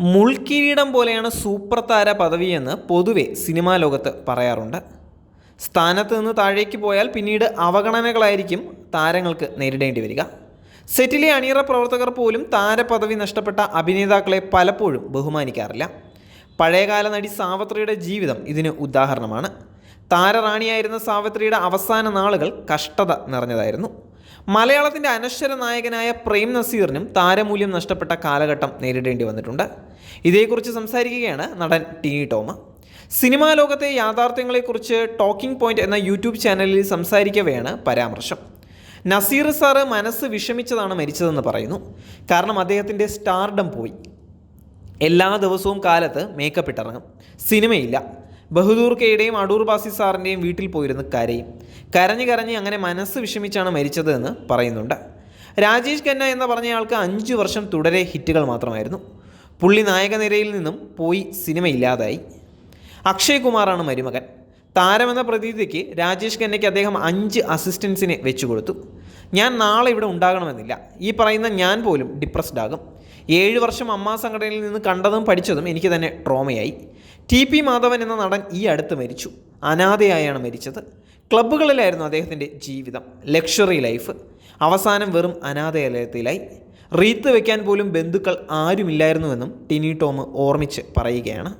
മുൾക്കിരീടം പോലെയാണ് സൂപ്പർ താര പദവിയെന്ന് പൊതുവെ സിനിമാ ലോകത്ത് പറയാറുണ്ട്. സ്ഥാനത്ത് നിന്ന് താഴേക്ക് പോയാൽ പിന്നീട് അവഗണനകളായിരിക്കും താരങ്ങൾക്ക് നേരിടേണ്ടി വരിക. സെറ്റിലെ അണിയറ പ്രവർത്തകർ പോലും താരപദവി നഷ്ടപ്പെട്ട അഭിനേതാക്കളെ പലപ്പോഴും ബഹുമാനിക്കാറില്ല. പഴയകാല നടി സാവത്രിയുടെ ജീവിതം ഇതിന് ഉദാഹരണമാണ്. താരറാണിയായിരുന്ന സാവിത്രിയുടെ അവസാന നാളുകൾ കഷ്ടത നിറഞ്ഞതായിരുന്നു. മലയാളത്തിന്റെ അനശ്വര നായകനായ പ്രേം നസീറിനും താരമൂല്യം നഷ്ടപ്പെട്ട കാലഘട്ടം നേരിടേണ്ടി വന്നിട്ടുണ്ട്. ഇതേക്കുറിച്ച് സംസാരിക്കുകയാണ് നടൻ ടിനി ടോമ. സിനിമാ ലോകത്തെ യാഥാർത്ഥ്യങ്ങളെക്കുറിച്ച് ടോക്കിംഗ് പോയിന്റ് എന്ന യൂട്യൂബ് ചാനലിൽ സംസാരിക്കവെയാണ് പരാമർശം. നസീർ സാറ് മനസ്സ് വിഷമിച്ചതാണ് മരിച്ചതെന്ന് പറയുന്നു. കാരണം അദ്ദേഹത്തിന്റെ സ്റ്റാർഡം പോയി. എല്ലാ ദിവസവും കാലത്ത് മേക്കപ്പ് ഇട്ടിറങ്ങും. സിനിമയില്ല. ബഹദൂർ കെയുടെയും അടൂർ ബാസി സാറിന്റെയും വീട്ടിൽ പോയിരുന്ന് കരയും. കരഞ്ഞ് കരഞ്ഞ് അങ്ങനെ മനസ്സ് വിഷമിച്ചാണ് മരിച്ചതെന്ന് പറയുന്നുണ്ട്. രാജേഷ് ഖന്ന എന്ന് പറഞ്ഞയാൾക്ക് അഞ്ച് വർഷം തുടരെ ഹിറ്റുകൾ മാത്രമായിരുന്നു. പുള്ളി നായക നിരയിൽ നിന്നും പോയി സിനിമ ഇല്ലാതായി. അക്ഷയ് കുമാറാണ് മരുമകൻ. താരമെന്ന പ്രതീതിക്ക് രാജേഷ് ഖന്നയ്ക്ക് അദ്ദേഹം അഞ്ച് അസിസ്റ്റൻസിനെ വെച്ചു കൊടുത്തു. ഞാൻ നാളെ ഇവിടെ ഉണ്ടാകണമെന്നില്ല. ഈ പറയുന്ന ഞാൻ പോലും ഡിപ്രസ്ഡ് ആകും. ഏഴ് വർഷം അമ്മാ സംഘടനയിൽ നിന്ന് കണ്ടതും പഠിച്ചതും എനിക്ക് തന്നെ ട്രോമയായി. ടി പി മാധവൻ എന്ന നടൻ ഈ അടുത്ത് മരിച്ചു. അനാഥയായാണ് മരിച്ചത്. ക്ലബ്ബുകളിലായിരുന്നു അദ്ദേഹത്തിന്റെ ജീവിതം. ലക്ഷറി ലൈഫ് അവസാനം വെറും അനാഥയാലയത്തിലായി. റീത്ത് വയ്ക്കാൻ പോലും ബന്ധുക്കൾ ആരുമില്ലായിരുന്നുവെന്നും ടിനി ടോം ഓർമ്മിച്ച് പറയുകയാണ്.